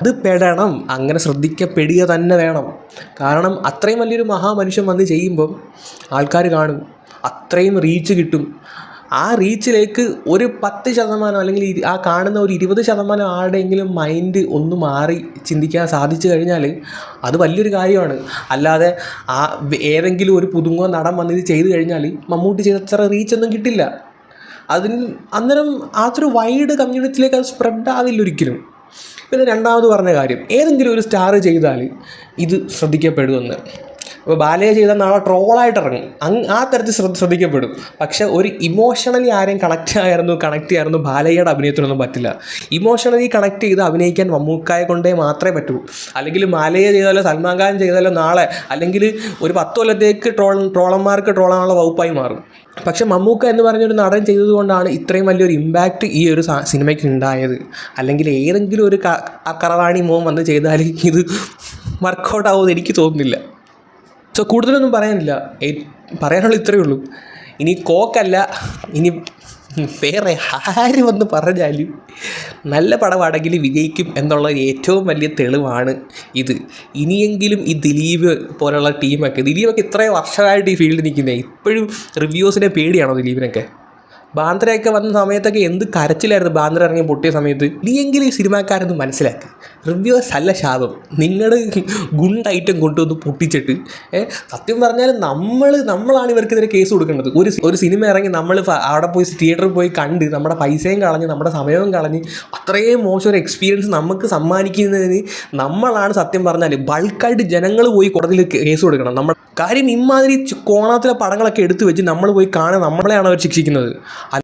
അത് പെടണം. അങ്ങനെ ശ്രദ്ധിക്കപ്പെടുക തന്നെ വേണം. കാരണം അത്രയും വലിയൊരു മഹാമനുഷ്യൻ വന്ന് ചെയ്യുമ്പം ആൾക്കാർ കാണും. അത്രയും റീച്ച് കിട്ടും. ആ റീച്ചിലേക്ക് ഒരു പത്ത് ശതമാനം അല്ലെങ്കിൽ ആ കാണുന്ന ഒരു ഇരുപത് ശതമാനം ആരുടെയെങ്കിലും മൈൻഡ് ഒന്ന് മാറി ചിന്തിക്കാൻ സാധിച്ചു കഴിഞ്ഞാൽ അത് വലിയൊരു കാര്യമാണ്. അല്ലാതെ ആ ഏതെങ്കിലും ഒരു പുതുങ്ങോ നടൻ വന്ന് ഇത് ചെയ്തു കഴിഞ്ഞാൽ മമ്മൂട്ടി ചെയ്ത അത്ര റീച്ചൊന്നും കിട്ടില്ല. അതിന് അന്നേരം അതൊരു വൈഡ് കമ്മ്യൂണിറ്റിയിലേക്ക് അത് സ്പ്രെഡ് ആവില്ല ഒരിക്കലും. പിന്നെ രണ്ടാമത് പറഞ്ഞ കാര്യം ഏതെങ്കിലും ഒരു സ്റ്റാർ ചെയ്താൽ ഇത് ശ്രദ്ധിക്കപ്പെടുമെന്ന്. അപ്പോൾ ബാലയെ ചെയ്താൽ നാളെ ട്രോളായിട്ട് ഇറങ്ങും അങ് ആ തരത്തിൽ ശ്രദ്ധ ശ്രദ്ധിക്കപ്പെടും. പക്ഷേ ഒരു ഇമോഷണലി ആരെയും കണക്റ്റ് ആയിരുന്നു കണക്ട് ചെയ്യായിരുന്നു ബാലയ്യയുടെ അഭിനയത്തിനൊന്നും പറ്റില്ല. ഇമോഷണലി കണക്ട് ചെയ്ത് അഭിനയിക്കാൻ മമ്മൂക്കായ കൊണ്ടേ മാത്രമേ പറ്റൂ. അല്ലെങ്കിൽ മാലയെ ചെയ്താലോ സൽമാൻ ഖാൻ ചെയ്താലോ നാളെ അല്ലെങ്കിൽ ഒരു പത്ത് കൊല്ലത്തേക്ക് ട്രോൾ ട്രോളന്മാർക്ക് ട്രോളാനുള്ള വകുപ്പായി മാറും. പക്ഷെ മമ്മൂക്ക എന്ന് പറഞ്ഞൊരു നടൻ ചെയ്തതുകൊണ്ടാണ് ഇത്രയും വലിയൊരു ഇമ്പാക്റ്റ് ഈ ഒരു സിനിമയ്ക്ക് ഉണ്ടായത്. അല്ലെങ്കിൽ ഏതെങ്കിലും ഒരു ക കറവാണി മോൻ വന്ന് ചെയ്താൽ ഇത് വർക്കൗട്ട് ആവുമെന്ന് എനിക്ക് തോന്നുന്നില്ല. സോ കൂടുതലൊന്നും പറയാനില്ല. പറയാനുള്ള ഇത്രയേ ഉള്ളൂ. ഇനി കോക്കല്ല ഇനി വേറെ ആര് വന്ന് പറഞ്ഞാലും നല്ല പടമാണെങ്കിൽ വിജയിക്കും എന്നുള്ള ഏറ്റവും വലിയ തെളിവാണ് ഇത്. ഇനിയെങ്കിലും ഈ ദിലീപ് പോലുള്ള ടീമൊക്കെ ദിലീപൊക്കെ ഇത്രയും വർഷമായിട്ട് ഈ ഫീൽഡിൽ നിൽക്കുന്നത് ഇപ്പോഴും റിവ്യൂസിനെ പേടിയാണോ ദിലീപിനൊക്കെ? ബാന്ദ്രയൊക്കെ വന്ന സമയത്തൊക്കെ എന്ത് കരച്ചിലായിരുന്നു ബാന്ദ്ര ഇറങ്ങി പൊട്ടിയ സമയത്ത്? ഇനിയെങ്കിലും ഈ സിനിമാക്കാരൊന്ന് മനസ്സിലാക്കുക റിവ്യൂസ് അല്ല ശാപം. നിങ്ങളുടെ ഗുണ്ട് ഐറ്റം കൊണ്ടുവന്ന് പൊട്ടിച്ചിട്ട് സത്യം പറഞ്ഞാൽ നമ്മൾ നമ്മളാണ് ഇവർക്കെതിരെ കേസ് കൊടുക്കേണ്ടത്. ഒരു ഒരു സിനിമ ഇറങ്ങി നമ്മൾ അവിടെ പോയി തിയേറ്ററിൽ പോയി കണ്ട് നമ്മുടെ പൈസയും കളഞ്ഞ് നമ്മുടെ സമയവും കളഞ്ഞ് അത്രയും മോശം ഒരു എക്സ്പീരിയൻസ് നമുക്ക് സമ്മാനിക്കുന്നതിന് നമ്മളാണ് സത്യം പറഞ്ഞാൽ ബൾക്കായിട്ട് ജനങ്ങൾ പോയി കോടതിയിൽ കേസ് കൊടുക്കണം. നമ്മൾ കാര്യം ഇമാതിരി കോണാത്തിലെ പടങ്ങളൊക്കെ എടുത്തു വെച്ച് നമ്മൾ പോയി കാണാൻ നമ്മളെയാണ് അവർ ശിക്ഷിക്കുന്നത്.